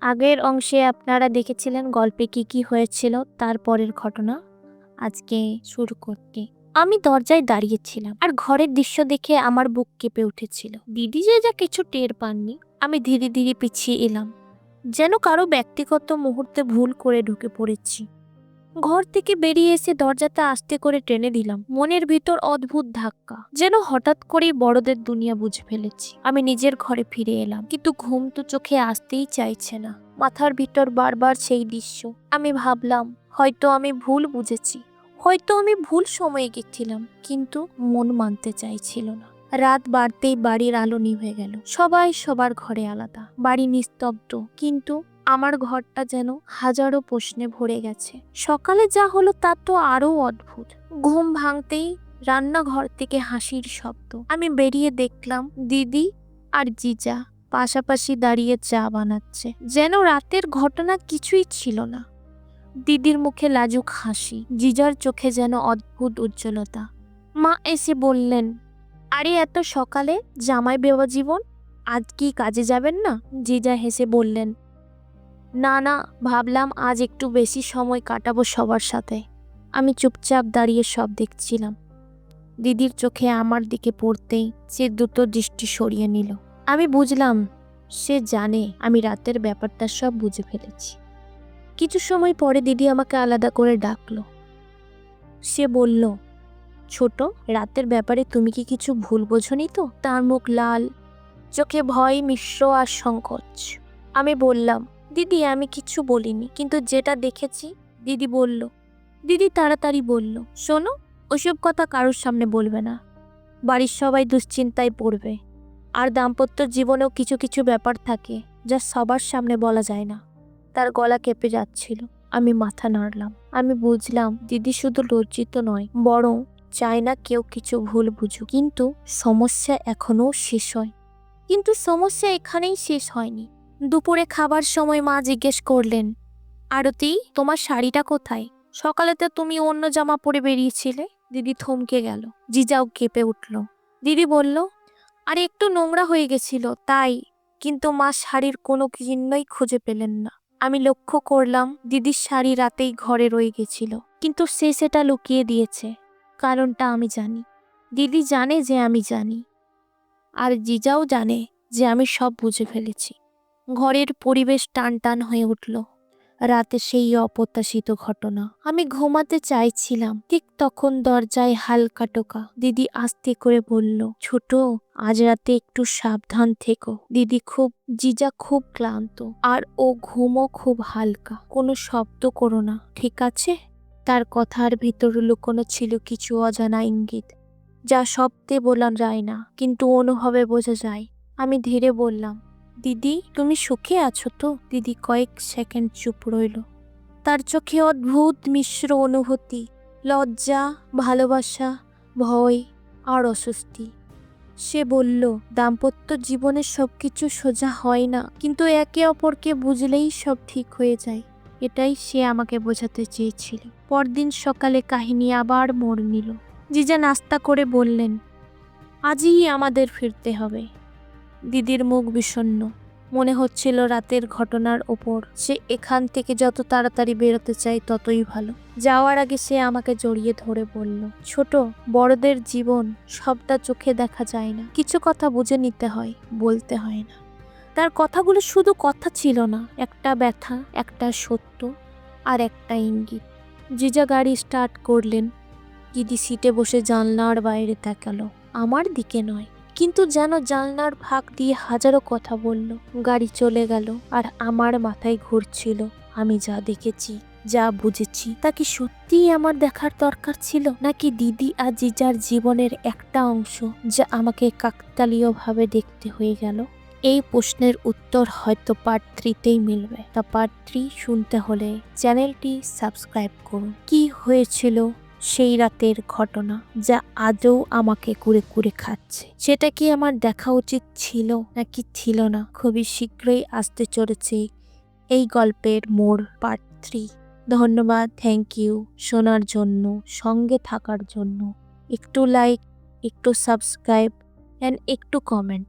আগের অংশে আপনারা দেখেছিলেন গল্পে কি কি হয়েছিল তারপরের ঘটনা। আজকে শুরু করতে আমি দরজায় দাঁড়িয়েছিলাম আর ঘরের দৃশ্য দেখে আমার বুক কেঁপে উঠেছিল। দিদি যে যা কিছু টের পাননি, আমি ধীরে ধীরে পিছিয়ে এলাম। যেন কারও ব্যক্তিগত মুহূর্তে ভুল করে ঢুকে পড়েছি। ঘর থেকে বেরিয়ে এসে দরজাটা আস্তে করে টেনে দিলাম। মনের ভিতর অদ্ভুত ধাক্কা। যেন হঠাৎ করেই বড়দের দুনিয়া বুঝে ফেলেছি। আমি নিজের ঘরে ফিরে এলাম। কিন্তু ঘুম তো চোখে আসতেই চাইছে না। মাথার ভিতর বারবার সেই দৃশ্য। আমি ভাবলাম, হয়তো আমি ভুল বুঝেছি। হয়তো আমি ভুল সময়ে গেছিলাম। কিন্তু মন মানতে চাইছিল না। রাত বাড়তেই বাড়ির আলো নিভে গেল। সবাই সবার ঘরে আলাদা। বাড়ি নিস্তব্ধ। কিন্তু আমার ঘরটা যেন হাজারো প্রশ্নে ভরে গেছে। সকালে যা হলো তা তো আরও অদ্ভুত। ঘুম ভাঙতেই রান্নাঘর থেকে হাসির শব্দ। আমি বেরিয়ে দেখলাম দিদি আর জিজা পাশাপাশি দাঁড়িয়ে চা বানাচ্ছে। যেন রাতের ঘটনা কিছুই ছিল না। দিদির মুখে লাজুক হাসি, জিজার চোখে যেন অদ্ভুত উজ্জ্বলতা। মা এসে বললেন, আরে, এত সকালে জামাই বেওয়া জীবন? আজ কি কাজে যাবেন না? জিজা হেসে বললেন না না, ভাবলাম আজ একটু বেশি সময় কাটাবো সবার সাথে। আমি চুপচাপ দাঁড়িয়ে সব দেখছিলাম। দিদির চোখে আমার দিকে পড়তেই সে দ্রুত দৃষ্টি সরিয়ে নিল। আমি বুঝলাম, সে জানে আমি রাতের ব্যাপারটা সব বুঝে ফেলেছি। কিছু সময় পরে দিদি আমাকে আলাদা করে ডাকলো। সে বলল, ছোট, রাতের ব্যাপারে তুমি কি কিছু ভুল বোঝনি তো? তার মুখ লাল, চোখে ভয়, মিশ্র আর সংকোচ। আমি বললাম দিদি, আমি কিছু বলিনি, কিন্তু যেটা দেখেছি, দিদি বলল। দিদি তাড়াতাড়ি বলল, শোনো, ওসব কথা কারোর সামনে বলবে না। বাড়ির সবাই দুশ্চিন্তায় পড়বে। আর দাম্পত্য জীবনেও কিছু কিছু ব্যাপার থাকে, যা সবার সামনে বলা যায় না। তার গলা কেঁপে যাচ্ছিল। আমি মাথা নাড়লাম। আমি বুঝলাম, দিদি শুধু লজ্জিত নয়, বরং চায় না কেউ কিছু ভুল বুঝুক। কিন্তু সমস্যা এখনও শেষ হয়। কিন্তু সমস্যা এখানেই শেষ হয়নি। দুপুরে খাবার সময় মা জিজ্ঞেস করলেন, আরতি, তোমার শাড়িটা কোথায়? সকালে তো তুমি অন্য জামা পরে বেরিয়েছিলে দিদি থমকে গেল। জিজাও কেঁপে উঠল। দিদি বলল, আরে, একটু নোংরা হয়ে গেছিল, তাই। কিন্তু মা শাড়ির কোনো চিহ্নই খুঁজে পেলেন না। আমি লক্ষ্য করলাম, দিদির শাড়ি রাতেই ঘরে রয়ে গেছিল। কিন্তু সে সেটা লুকিয়ে দিয়েছে। কারণটা আমি জানি। দিদি জানে যে আমি জানি। আর জিজাও জানে যে আমি সব বুঝে ফেলেছি। ঘরের পরিবেশ টান টান হয়ে উঠল। রাতে সেই অপ্রত্যাশিত ঘটনা। আমি ঘুমাতে চাইছিলাম। ঠিক তখন দরজায় হালকা টোকা। দিদি আস্তে করে বলল, ছোট, আজ রাতে একটু সাবধান থেকো। দিদি খুব, জিজা খুব ক্লান্ত। আর ও ঘুমও খুব হালকা। কোনো শব্দ করো না, ঠিক আছে? তার কথার ভিতর লুকোনো ছিল কিছু অজানা ইঙ্গিত, যা শব্দে বলা যায় না, কিন্তু অনুভবে বোঝা যায়। আমি ধীরে বললাম দিদি, তুমি সুখে আছো তো? দিদি কয়েক সেকেন্ড চুপ রইল। তার চোখে অদ্ভুত মিশ্র অনুভূতি, লজ্জা, ভালোবাসা, ভয় আর অস্বস্তি। সে বলল, দাম্পত্য জীবনে সব কিছু সোজা হয় না, কিন্তু একে অপরকে বুঝলেই সব ঠিক হয়ে যায়। এটাই সে আমাকে বোঝাতে চেয়েছিল। পরদিন সকালে কাহিনী আবার মোড় নিল। জিজা নাস্তা করে বললেন, আজই আমাদের ফিরতে হবে। দিদির মুখ বিষণ্ণ। মনে হচ্ছিল রাতের ঘটনার ওপর। সে এখান থেকে যত তাড়াতাড়ি বেরোতে চায় ততই ভালো। যাওয়ার আগে সে আমাকে জড়িয়ে ধরে বলল, ছোট, বড়দের জীবন সবটা চোখে দেখা যায় না। কিছু কথা বুঝে নিতে হয়, বলতে হয় না। তার কথাগুলো শুধু কথা ছিল না, একটা ব্যথা, একটা সত্য আর একটা ইঙ্গিত। জিজা গাড়ি স্টার্ট করলেন। দিদি সিটে বসে জানলার বাইরে তাকালো। আমার দিকে নয় কিন্তু যেন জানলার ফাঁক দিয়ে হাজারো কথা বলল। গাড়ি চলে গেল আর আমার মাথায় ঘুরছিল। আমি যা দেখেছি, যা বুঝেছি, তা কি সত্যিই আমার দেখার দরকার ছিল? নাকি দিদি আর জিজার জীবনের একটা অংশ যা আমাকে কাকতালীয়ভাবে দেখতে হয়ে গেল? এই প্রশ্নের উত্তর হয়তো পার্ট থ্রিতেই মিলবে। তা পার্ট থ্রি শুনতে হলে চ্যানেলটি সাবস্ক্রাইব করুন। কি হয়েছিল? সেই রাতের ঘটনা যা আজও আমাকে কুড়ে কুড়ে খাচ্ছে। সেটা কি আমার দেখা উচিত ছিল নাকি ছিল না? খুবই শীঘ্রই আসতে চলেছে এই গল্পের মোড় পার্ট থ্রি ধন্যবাদ থ্যাংক ইউ শোনার জন্য, সঙ্গে থাকার জন্য। একটু লাইক একটু সাবস্ক্রাইব অ্যান্ড একটু কমেন্ট